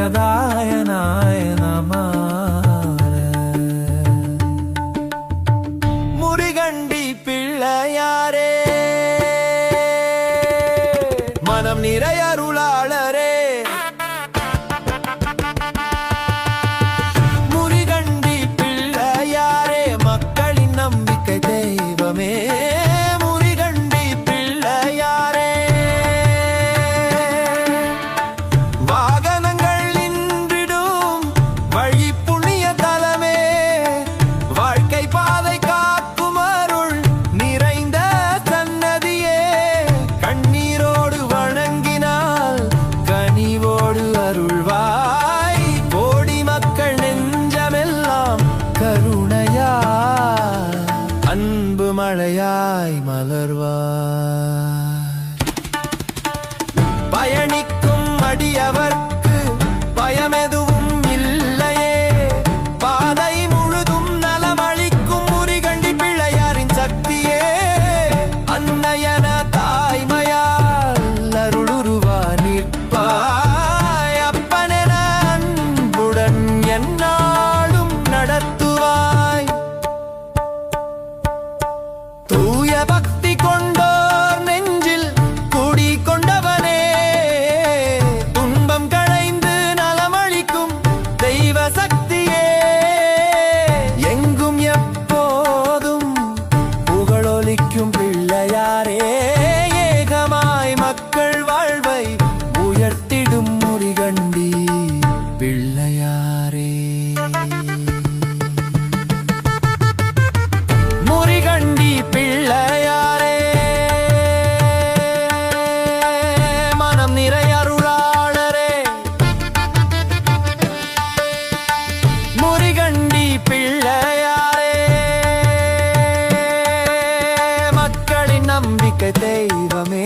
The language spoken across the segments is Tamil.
ஜெகதாய நாயனமா முருகண்டி பிள்ளையாரே மனம் நிறைய அருளா மழையாய் மலர்வாய். பயணிக்கும் அடியவர் Bak. எனக்கு தெய்வமே.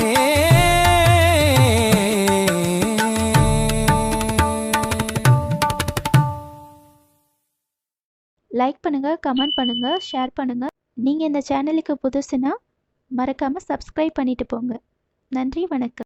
லைக் பண்ணுங்க கமெண்ட் பண்ணுங்க ஷேர் பண்ணுங்கள் நீங்கள் இந்த சேனலுக்கு புதுசுனா மறக்காமல் சப்ஸ்கிரைப் பண்ணிட்டு போங்க. நன்றி வணக்கம்.